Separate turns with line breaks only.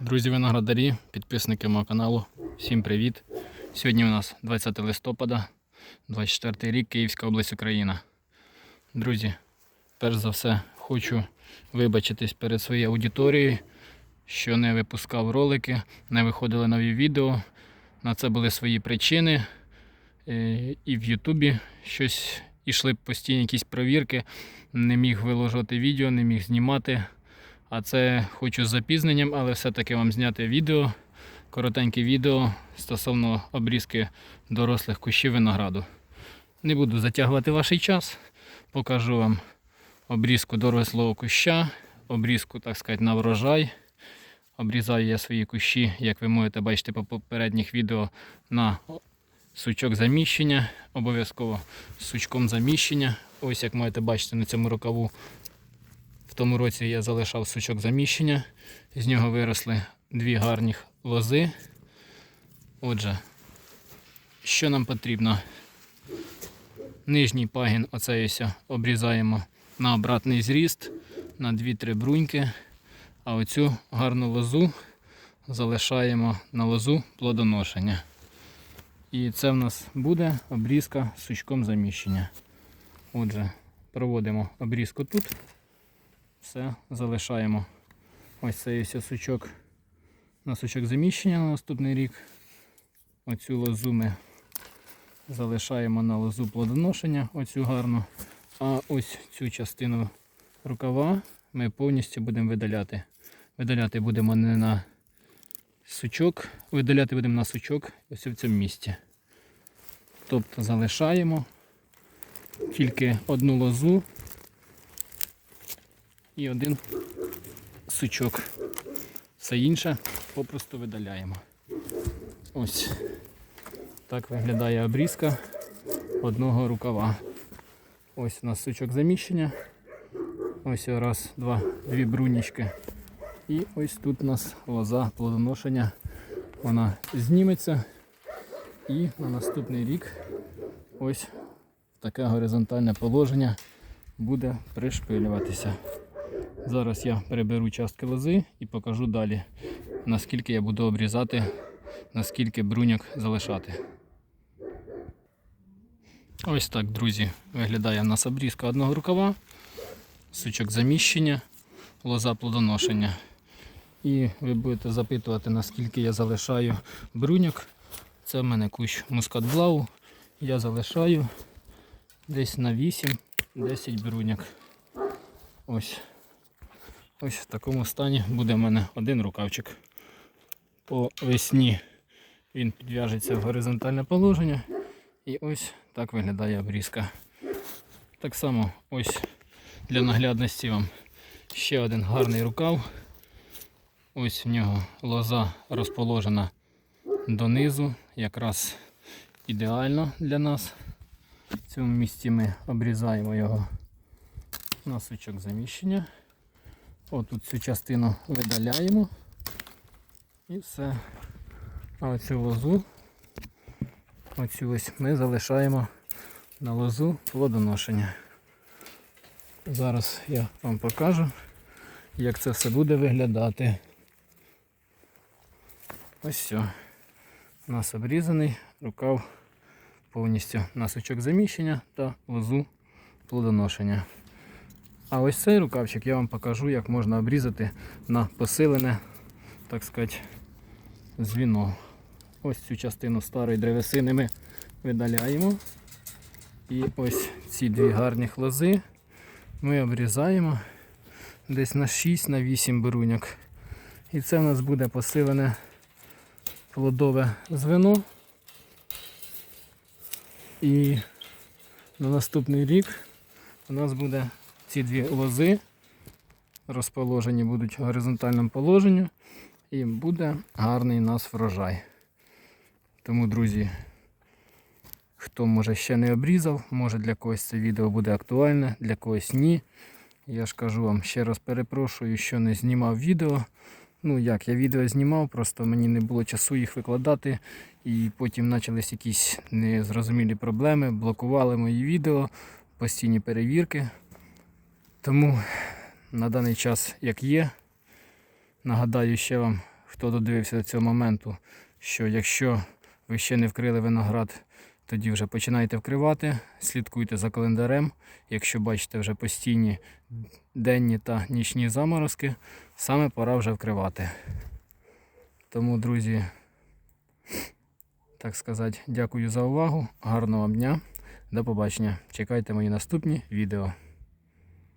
Друзі виноградарі, підписники мого каналу, всім привіт! Сьогодні у нас 20 листопада, 24 рік, Київська область Україна. Друзі, перш за все хочу вибачитись перед своєю аудиторією, що не випускав ролики, не виходили нові відео. На це були свої причини. Е, І в Ютубі щось ішли постійні якісь провірки. Не міг виложити відео, не міг знімати. А це хочу з запізненням, але все-таки вам зняти відео, коротеньке відео стосовно обрізки дорослих кущів винограду. Не буду затягувати ваш час, покажу вам обрізку дорослого куща, обрізку, так сказати, на врожай. Обрізаю я свої кущі, як ви можете бачити по попередніх відео, на сучок заміщення, обов'язково з сучком заміщення. Ось як можете бачити на цьому рукаву тому році я залишав сучок заміщення. З нього виросли дві гарні лози. Отже, що нам потрібно? Нижній пагін оцей ось обрізаємо на обратний зріст на 2-3 бруньки, а оцю гарну лозу залишаємо на лозу плодоношення. І це в нас буде обрізка з сучком заміщення. Отже, проводимо обрізку тут все залишаємо. Ось цей ось сучок на сучок заміщення на наступний рік. Оцю лозу ми залишаємо на лозу плодоношення, оцю гарну. А ось цю частину рукава ми повністю будемо видаляти. Видаляти будемо не на сучок, видаляти будемо на сучок ось в цьому місці. Тобто залишаємо тільки одну лозу і один сучок. Все інше попросту видаляємо. Ось так виглядає обрізка одного рукава. Ось у нас сучок заміщення. Ось раз, два, дві брунічки. І ось тут у нас лоза плодоношення. Вона зніметься. І на наступний рік ось таке горизонтальне положення буде пришпилюватися. Зараз я переберу частки лози і покажу далі, наскільки я буду обрізати, наскільки бруньок залишати. Ось так, друзі, виглядає в нас обрізка одного рукава, сучок заміщення, лоза плодоношення. І ви будете запитувати, наскільки я залишаю бруньок. Це в мене кущ мускатблау. Я залишаю десь на 8-10 бруньок. Ось. Ось в такому стані буде в мене один рукавчик. По весні він підв'яжеться в горизонтальне положення. І ось так виглядає обрізка. Так само ось для наглядності вам ще один гарний рукав. Ось в нього лоза розположена донизу, якраз ідеально для нас. В цьому місці ми обрізаємо його на сучок заміщення. Отут цю частину видаляємо і все. А оцю лозу, оцю ось ми залишаємо на лозу плодоношення. Зараз я вам покажу, як це все буде виглядати. Ось все. У нас обрізаний рукав повністю на сучок заміщення та лозу плодоношення. А ось цей рукавчик я вам покажу, як можна обрізати на посилене, так сказати, звіно. Ось цю частину старої древесини ми видаляємо. І ось ці дві гарні лози ми обрізаємо десь на 6-8 бруньок. І це в нас буде посилене плодове звено. І на наступний рік у нас буде ці дві лози розположені будуть в горизонтальному положенні і буде гарний у нас врожай. Тому, друзі, хто може ще не обрізав, може для когось це відео буде актуальне, для когось ні. Я ж кажу вам ще раз перепрошую, що не знімав відео. Ну як, я відео знімав, просто мені не було часу їх викладати. І потім почались якісь незрозумілі проблеми, блокували мої відео, постійні перевірки. Тому на даний час як є. Нагадаю ще вам, хто додивився до цього моменту, що якщо ви ще не вкрили виноград, тоді вже починайте вкривати, слідкуйте за календарем. Якщо бачите вже постійні денні та нічні заморозки, саме пора вже вкривати. Тому, друзі, так сказати, дякую за увагу. Гарного вам дня. До побачення. Чекайте мої наступні відео.